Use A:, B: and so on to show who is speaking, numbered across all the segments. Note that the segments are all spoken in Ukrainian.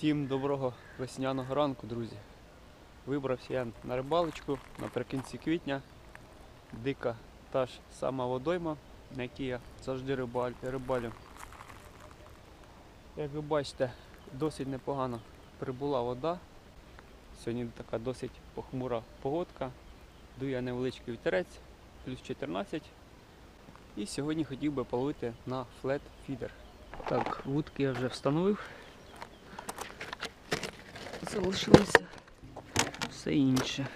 A: Всім доброго весняного ранку, друзі. Вибрався я на рибалочку наприкінці квітня. Дика та ж сама водойма, на якій я завжди рибалю. Як ви бачите, досить непогано прибула вода. Сьогодні така досить похмура погодка. Дує невеличкий вітерець, плюс 14. І сьогодні хотів би половити на флет фідер. Так, вудки я вже встановив. Залишилося все інше.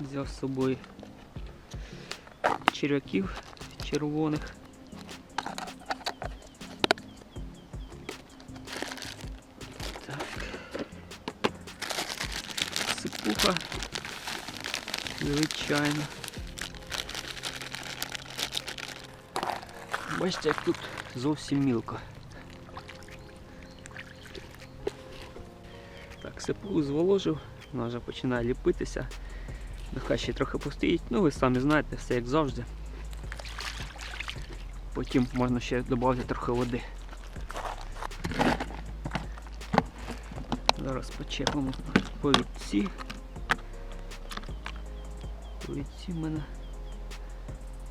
A: Взяв з собою черв'яків червоних. Так. Сипуха. Звичайно. Бачите, як тут зовсім мілко. Так, сипу зволожив, вона вже починає ліпитися. Нехай ще трохи постоїть. Ну ви самі знаєте, все як завжди. Потім можна ще додати трохи води. Зараз почепимо повідці. Повідці в мене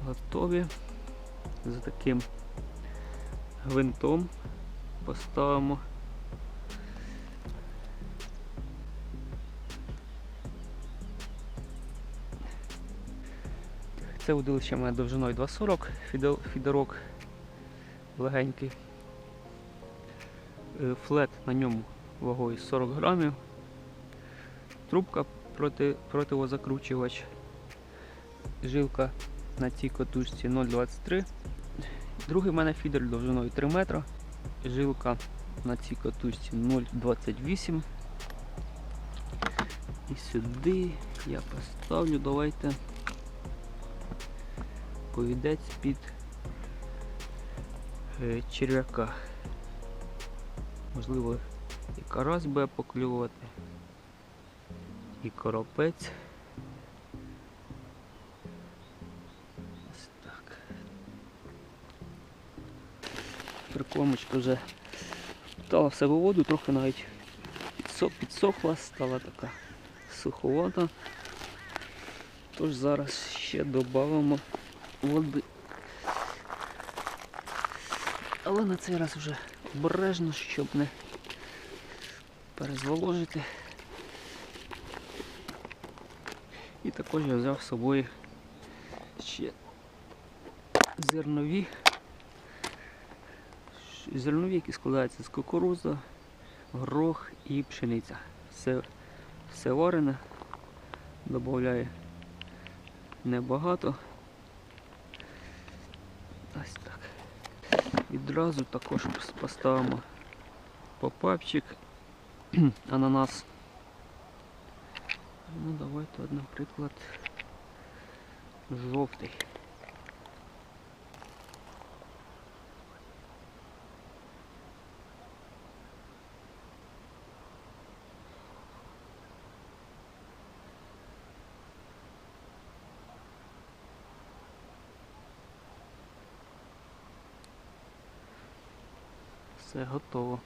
A: готові. За таким гвинтом поставимо. Це удилище в довжиною 2,40 фідерок легенький. Е, Флет на ньому вагою 40 грамів. Трубка проти, противозакручувач. Жилка на цій катушці 0,23. Другий в мене фідер довжиною 3 метра. Жилка на цій катушці 0,28. І сюди я поставлю, давайте повідець під е, черв'яка. Можливо, і карась буде поклювати, і коропець. Прикормочка вже втала в себе воду, трохи навіть підсохла, стала така суховата. Тож зараз ще додамо води. Але на цей раз вже обережно, щоб не перезволожити. І також я взяв з собою ще зернові. Зернові, які складаються з кукурудзи, горох і пшениця. Все, все варене, додаю небагато. Ось так. Відразу також поставимо попапчик, ананас. Ну давайте, от, наприклад, жовтий. Все готово.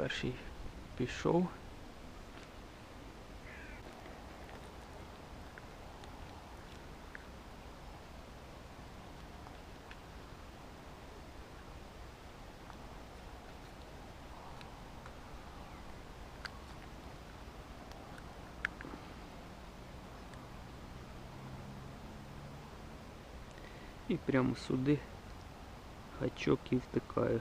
A: Перший пішов. І прямо сюди гачок і втикаю.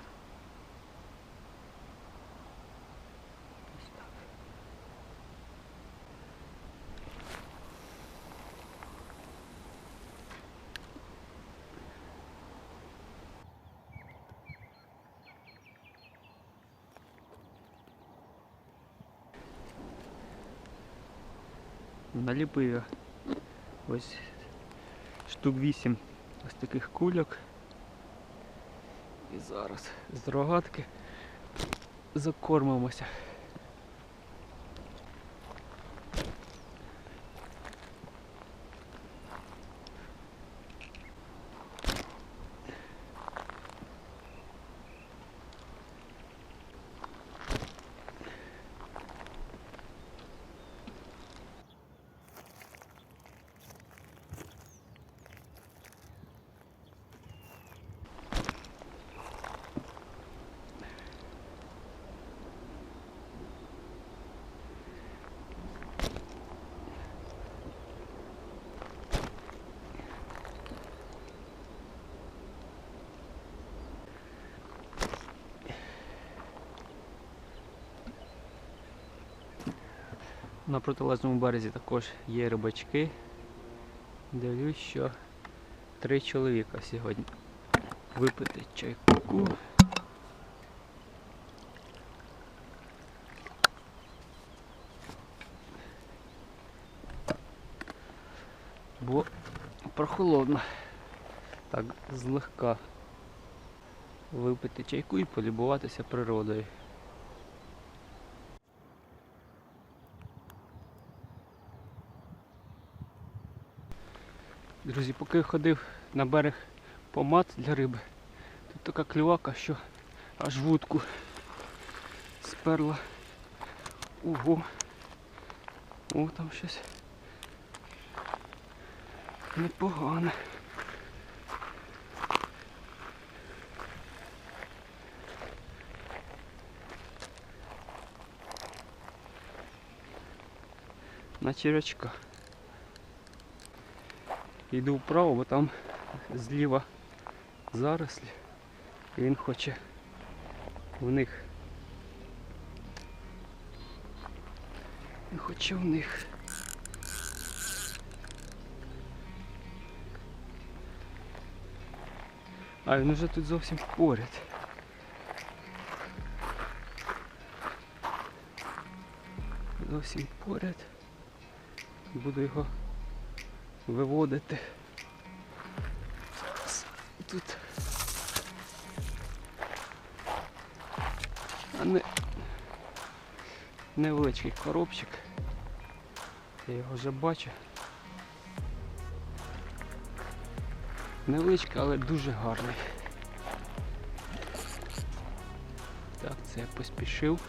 A: Наліпив я ось штук 8 ось таких кульок. І зараз з рогатки закормимося. На протилежному березі також є рибачки. Дивлюсь, що три чоловіка сьогодні випити чайку. Бо прохолодно. Так, злегка випити чайку і полюбуватися природою. Друзі, поки ходив на берег помад для риби, тут така клювака, що аж вудку сперла. Ого. О, там щось непогане. На червячка. Йду вправо, бо там зліва зарослі. І він хоче в них. Він хоче в них. А він вже тут зовсім поряд. Зовсім поряд. Буду його виводити. Тут. А не невеличкий коробчик. Я його вже бачу. Невеличкий, але дуже гарний. Так, це я поспішив.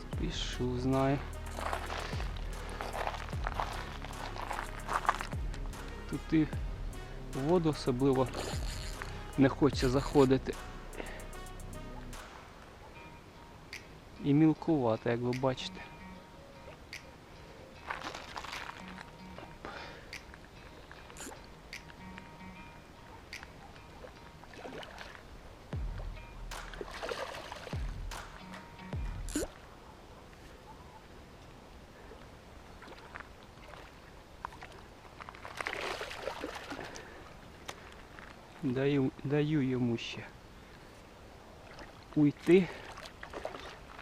A: Спішу, знаю. Тут в воду особливо не хочеться заходити. І мілкувати, як ви бачите. Ще уйти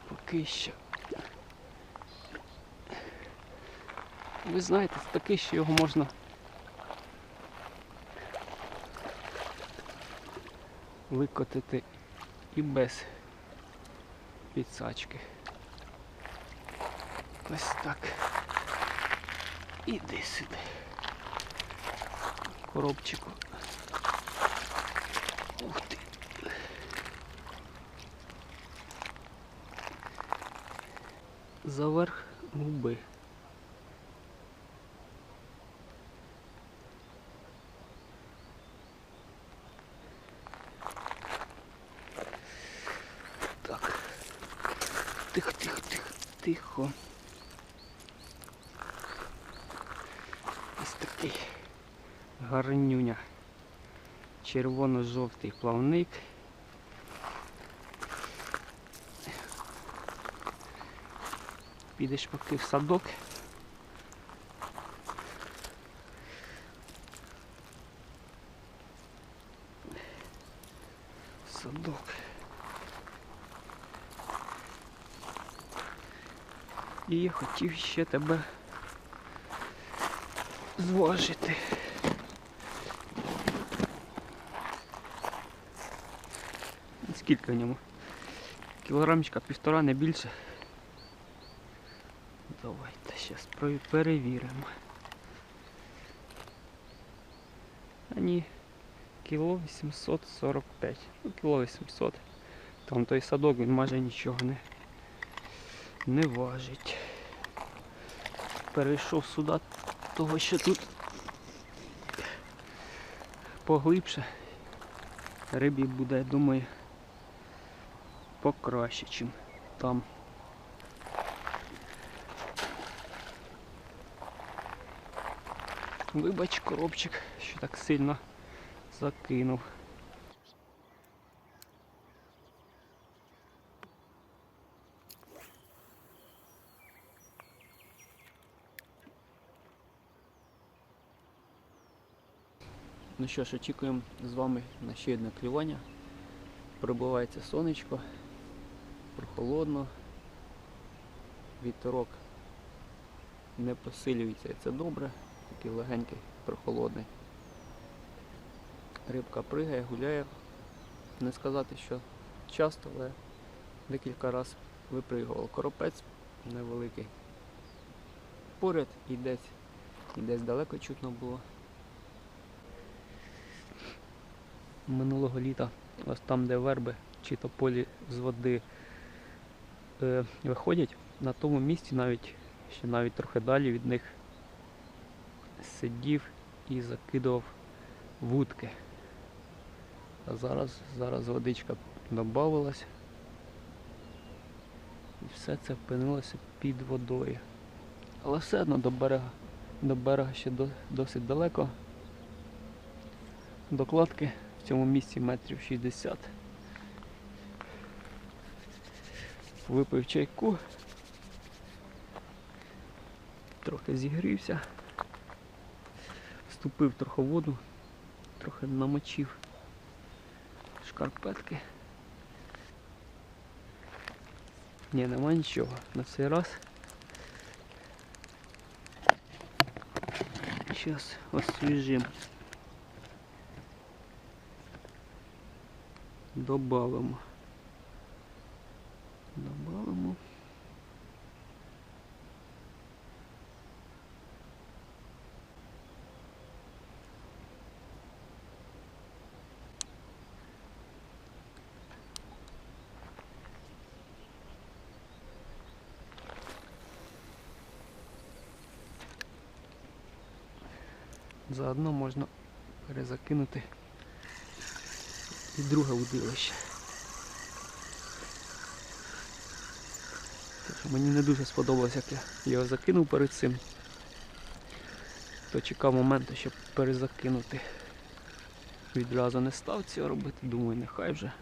A: поки що. Ви знаєте, це таке, що його можна викотити і без підсачки. Ось так. Іди сюди. Коробчику. Заверх губи. Так. Тихо, тихо, тихо, тихо. Ось такий гарнюня. Червоно-жовтий плавник. Підеш поки в садок. Садок. І я хотів ще тебе зважити. Скільки в ньому? Кілограмчика півтора, не більше. Давайте зараз перевіримо. А ні, кіло 845. Ну, кіло 800. Там той садок, він майже нічого не, не важить. Перейшов сюди того, що тут поглибше. Рибі буде, думаю, покраще, ніж там. Вибач, коробчик, що так сильно закинув. Ну що ж, очікуємо з вами на ще одне клювання. Пробивається сонечко, прохолодно, вітерок не посилюється це добре, такий легенький, прохолодний. Рибка пригає, гуляє. Не сказати, що часто, але декілька разів випригував. Коропець невеликий. Поряд і десь, і десь далеко чутно було. Минулого літа, ось там, де верби чи тополі з води е, виходять, на тому місці навіть ще навіть трохи далі від них сидів і закидував вудки. А зараз, зараз водичка додавалась і все це опинилося під водою. Але все одно до берега, до берега ще до, досить далеко. До кладки в цьому місці метрів 60. Випив чайку, трохи зігрівся, вступив трохи воду, трохи намочив шкарпетки. Ні, нема нічого. На цей раз. Зараз освіжим. Добавимо. Добавимо. Заодно можна перезакинути і друге удилище. Мені не дуже сподобалось, як я його закинув перед цим. То чекав моменту, щоб перезакинути. Відразу не став цього робити, думаю, нехай вже.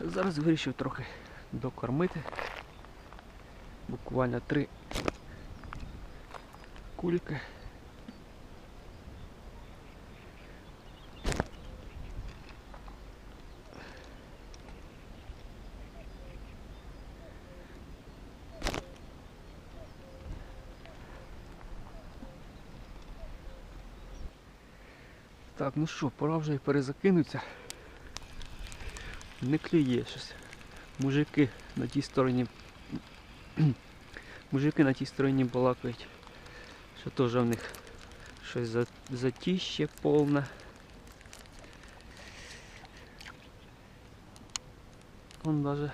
A: Зараз вирішив трохи докормити. Буквально три кульки. Так, ну що, пора вже і перезакинутися. Не клює щось. Мужики на тій стороні. Мужики на тій стороні балакають. Що теж в них щось за- затіще повне. Вон даже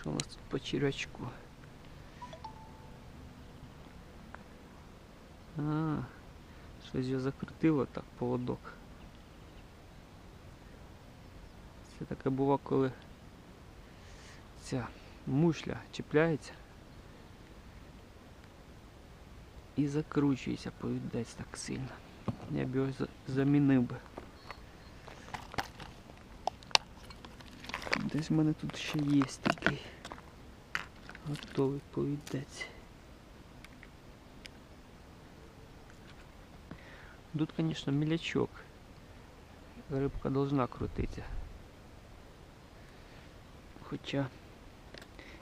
A: що у нас тут по червячку. А, щось його закрутило так поводок. Це таке бува, коли ця мушля чіпляється. і закручується повідець так сильно. Я б його за- замінив би. Десь в мене тут ще є такий готовий повідець. Тут, звісно, мілячок. Рибка должна крутитися. Хоча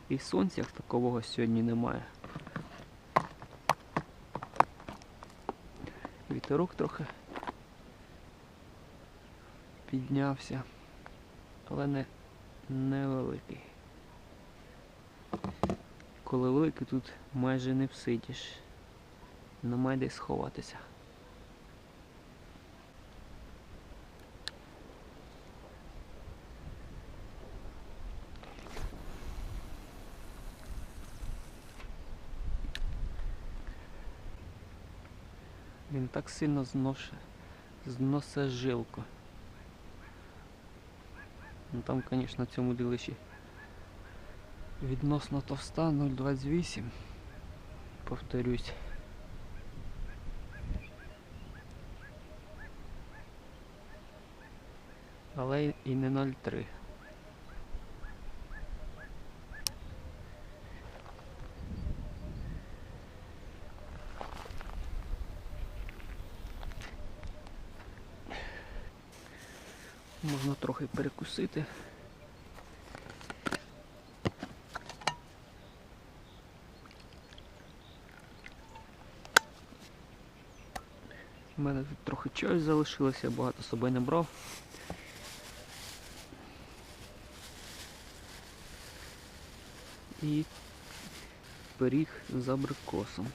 A: і в сонцях такового сьогодні немає. Вітерок трохи піднявся, але не невеликий. Коли великий, тут майже не всидиш. Немає де сховатися. Він так сильно зноше, зносе жилку. Ну там, звісно, цьому дилищі відносно товста 0,28. Повторюсь. Але і не 0,3. Можна трохи перекусити. У мене тут трохи чаю залишилося, я багато з собою не брав. І пиріг з абрикосом.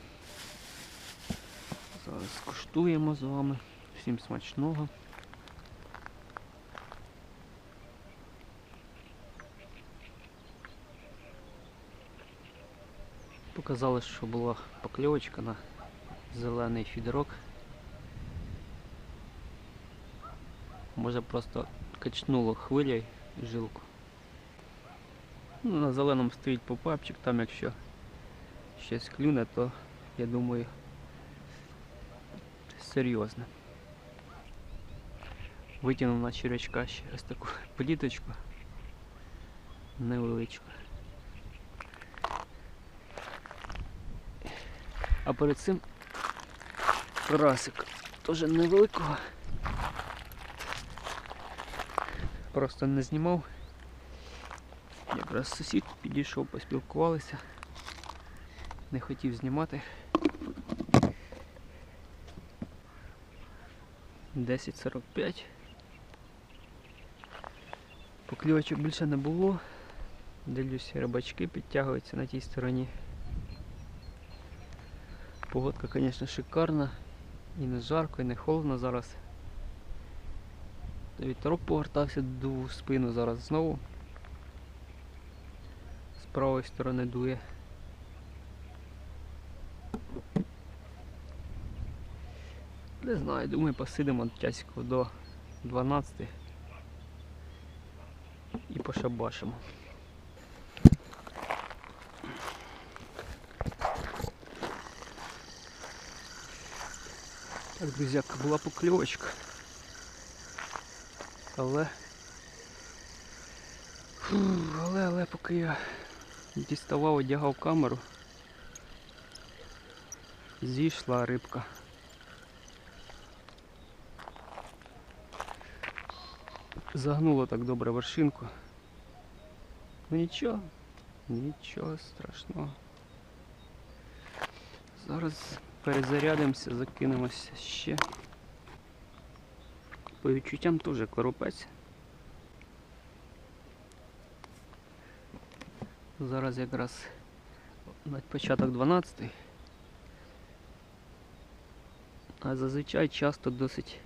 A: Зараз скуштуємо з вами. Всім смачного. Показали, що була покльовочка на зелений фідерок. Може просто качнуло хвилею жилку. Ну, на зеленому стоїть попапчик, там якщо щось клюне, то я думаю серйозно. Витягнув на червячка ще ось таку пліточку невеличку. А перед цим карасик теж невеликого. Просто не знімав. Якраз сусід підійшов, поспілкувалися. Не хотів знімати. 10.45. Покльовочок більше не було. Дивлюсь, рибачки підтягуються на тій стороні. Погодка, звісно, шикарна. І не жарко, і не холодно зараз. Вітерок повертався, в спину зараз знову. З правої сторони дує. Не знаю, думаю, посидимо часиків до 12 і пошабашимо. Так, друзяка, була покльовочка. Але... Фу, але, але поки я діставав, одягав камеру, зійшла рибка. Загнуло так добре вершинку. Ну нічого, нічого страшного. Зараз перезарядимося, закинемося ще. По відчуттям теж коропець. Зараз якраз на початок 12. А зазвичай часто досить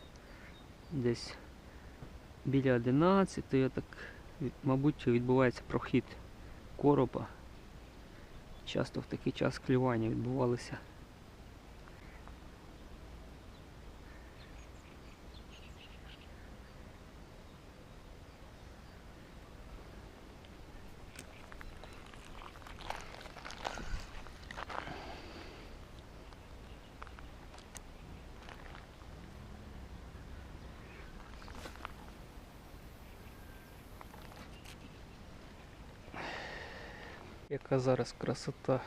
A: десь біля 11, так, мабуть, відбувається прохід коропа. Часто в такий час клювання відбувалися. Яка зараз красота.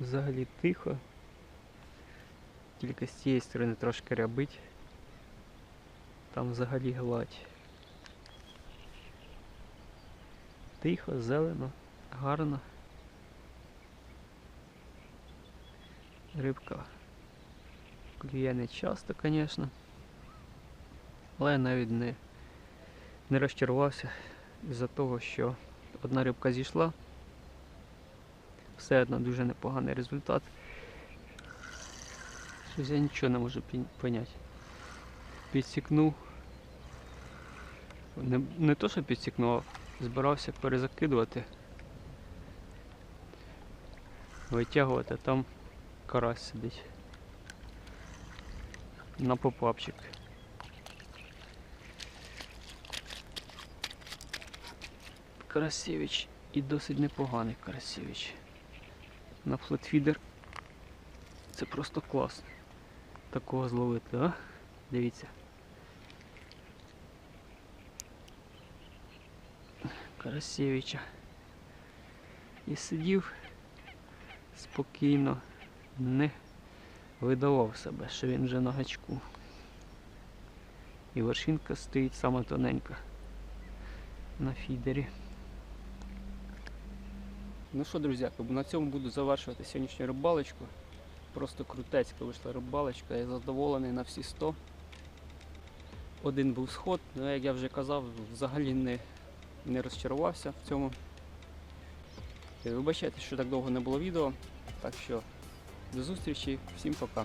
A: Взагалі тихо. Тільки з цієї сторони трошки рябить. Там взагалі гладь. Тихо, зелено, гарно. Рибка клює не часто, звісно. Але я навіть не, не розчарувався із-за того, що одна рибка зійшла. Все одно дуже непоганий результат. Щось я нічого не можу поняти. Підсікнув. Не, не то, що підсікнув, а збирався перезакидувати. Витягувати, а там карась сидить. На попапчик. Карасевич і досить непоганий Карасевич. На флетфідер це просто класно. Такого зловити, а? Дивіться. Карасевича. І сидів спокійно, не видавав себе, що він вже на гачку. І вершинка стоїть сама тоненька на фідері. Ну що, друзі, на цьому буду завершувати сьогоднішню рибалочку. Просто крутецька вийшла рибалочка, я задоволений на всі 100. Один був сход, але як я вже казав, взагалі не, не розчарувався в цьому. Вибачайте, що так довго не було відео. Так що до зустрічі, всім пока.